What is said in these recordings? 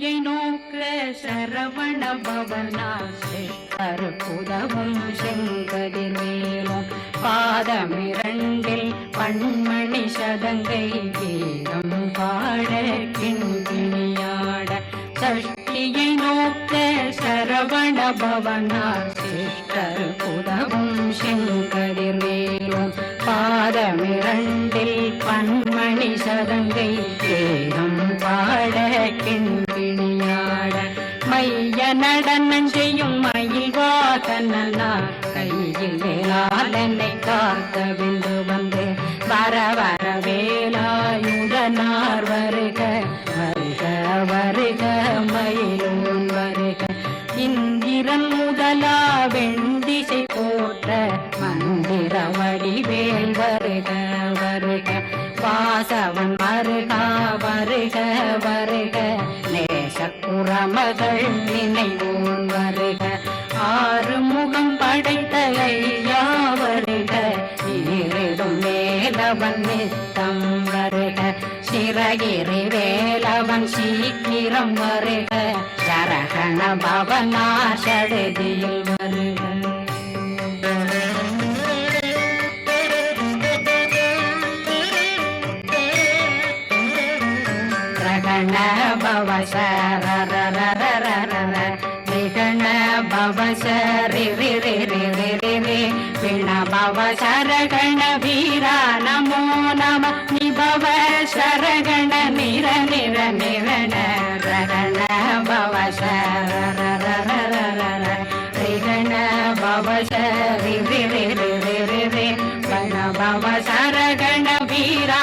சஷ்டியை நோக்க சரவண பவனா சிஷ்டர் புதவும் செங்கதிர்வேலும் பாதமிரண்டில் பண்மணி சதங்கை கீதம் பாட கிண்கிணியாட சஷ்டியை நோக்க சரவண பவனா சிஷ்டர் புதவும் செங்கதிர்வேலும் பாதமிரண்டில் நேசக்குறமகள் நினைவோன் வருக ஆறு முகம் படைத்த ஐயா வருக ஈரிடும் வேலவன் நித்தம் வருக. சிறகிரி வேலவன் சீக்கிரம் வருக. சரகண பவனா சடுதியில் வருக. ரகண பவ விண சரகண வீரா நமோ நம நிபவ சரகண நிர நிர நிரண ரகண பவ சரண பவ சரி ரி பவ சரகண வீரா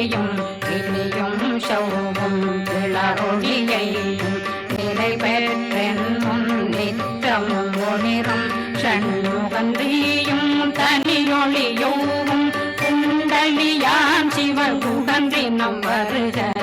குகந்தினம்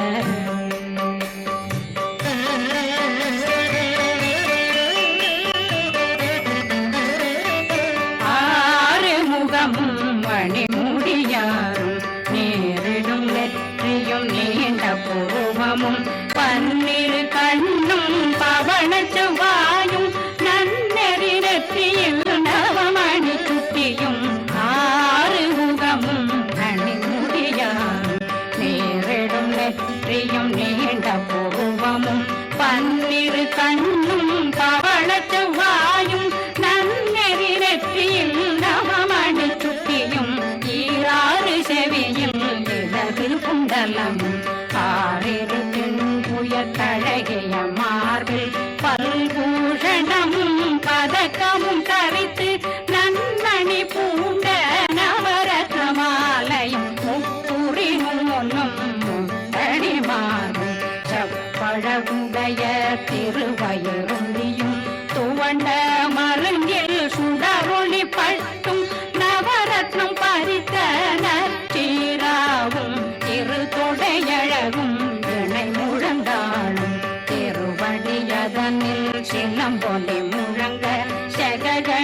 குண்டலம் ஆறிரு புய தழகிய மார்பில் பல்பூஷணமும்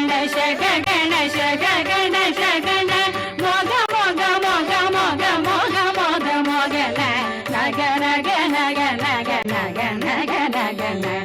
గణ శగ గణ శగ గణ శగణ మోగ మోగ మోగ మోగ మోగ మోగ మోగల నగ నగ నగ నగ నగ నగ నగ నగ నగ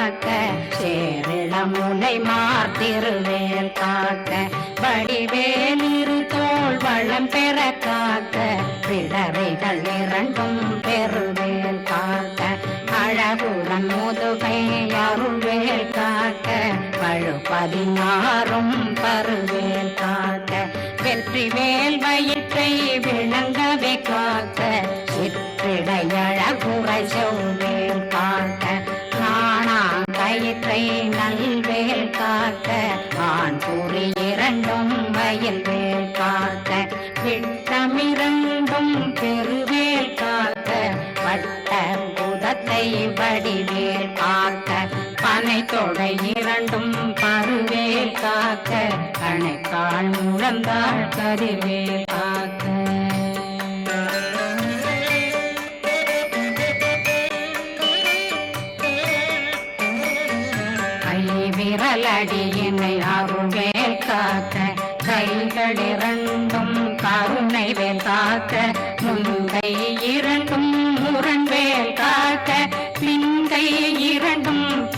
காக்க சேரிளமுனை மார்த்திருவேல் காக்க வடிவேல் இரு தோல் வளம் பெற காக்க பிளவைகள் இரண்டும் பெருவேல் காக்க அழகுடன் முதுகை அருள்வேல் காக்க பழு பதினாறும் பருவேல் காக்க வெற்றி வேல்வையில் வந்தாள் கதிர்வேல் காக்க கை விரலடியினை அருள்வேல் காக்க கைகளிரண்டும் கருணை வேல் காக்க முந்தை இரண்டும் முரண்வேல் காக்க பிந்தை இரண்டும்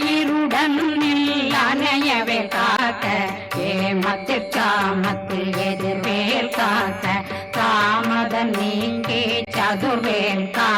மலையிருடன் அணையவே காக்க ஏமத்து காமத்து எதிர்வேல் காக்க காமதன் நீங்கே சதுர்வேல் காக்க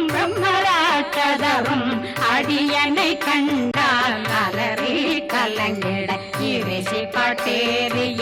பிரம்மராட்சதரும் அடியனை கண்டால் அலறி கலங்கிட. இரிசி பட்டேறிய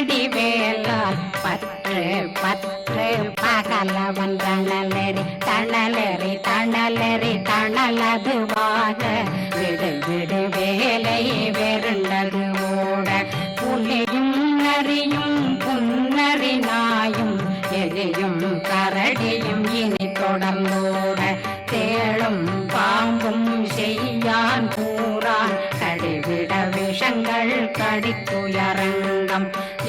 கூர்வடி வேலால் பற்று பற்று பகல தணலெறி தணலெறி தணலெறி தணலதுவாக. விடு விடு வேலை வெருண்டது ஓட புலியும் நரியும் புன்னரி நாயும் எலியும் கரடியும் இனி தொடர்ந்தோட. தேளும் பாம்பும் செய்யான் கூறான் கடிவிட விஷங்கள் கடித்துயரங்கம்.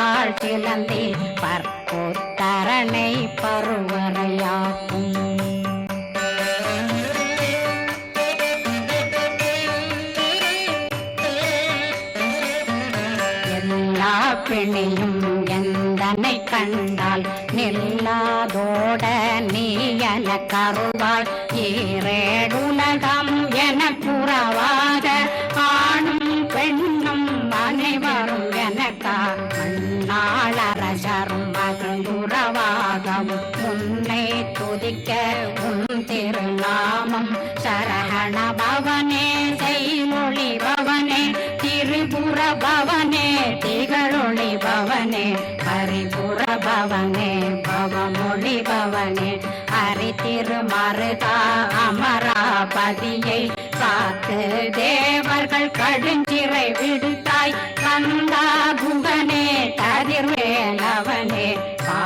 கைத்தாள் சிலந்தி பற்புத்தரணை பருவரையாக்கும் எல்லா பிணியும் எந்தனை கண்டால் நில்லாதோட நீ என கருவாய் ஈரேடுலகம் என புறவாக நாமம் சரகண பவனே செய்மொழி பவனே திரிபுர பவனே திகழொளி பவனே பரிபுர பவனே பவமொழி பவனே அரி திருமருதா அமராபதியை காத்து தேவர்கள் கடுஞ்சிறை விடுத்தாய் கந்தா குகனே கதிர்வேலவனே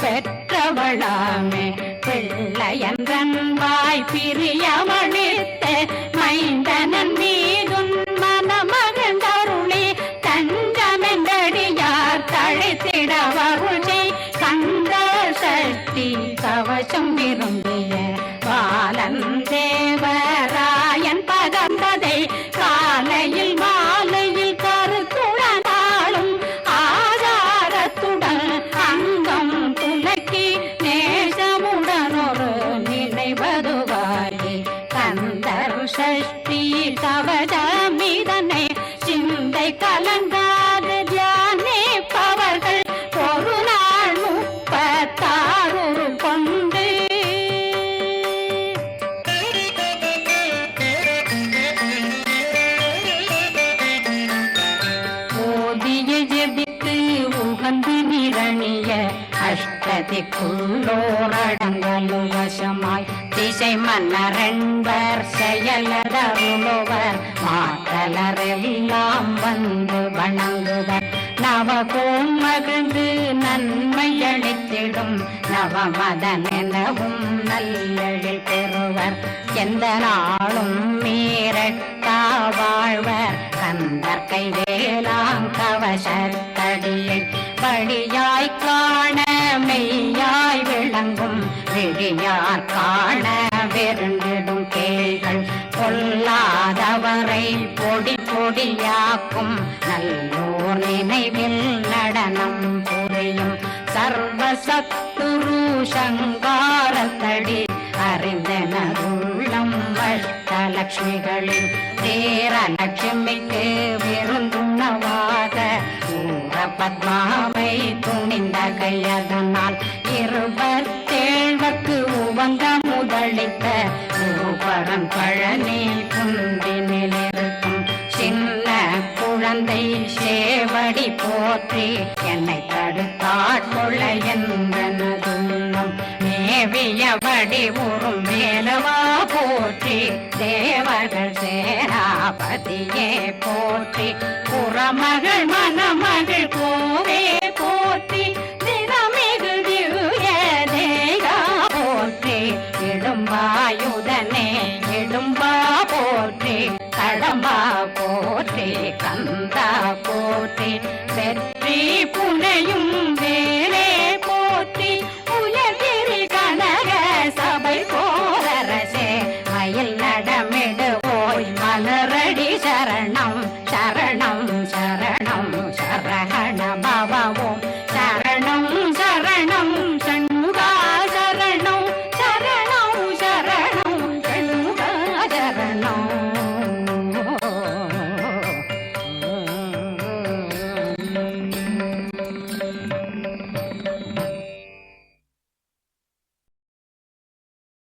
பெற்றவளாமே. பிள்ளையன்றன் வாய் பிரியமணித்த மைந்தனன் நீ. நவமதன் எனவும் நல்லெழில் பெறுவர். எந்த நாளும் மீறட்டா வாழ்வர் கந்தற்கை வேளாங் கவசத்தடியை படியாய் காண மெய்யாய் விளங்கும். விழியார் காண வெருண்டிடும் கேள்கள் பொல்லாதவரை பொடி பொடியாக்கும். நல்லோர் நினைவில் நடனம் புரியும் சர்வசத்துரு சங்காரத்தடி அறிந்தனருள்ளம் தேர லட்சுமிக்கு விருந்துணவாக ஊர பத்மாவை துணிந்த கையதனால் இருபத்தேழ்வக்கு உவங்க முதலித்த குருபரன் பழனி குந்தினிலிருக்கும் சின்ன குழந்தை சேவடி போற்றி என்னை தடுத்தாட்கொள்ள என்பனதுள்ளம் செய்யபடி உறும் மேலவா போற்றி. தேவர்கள் சேராபதியே போற்றி. புறமகள் மணமகள் கோவே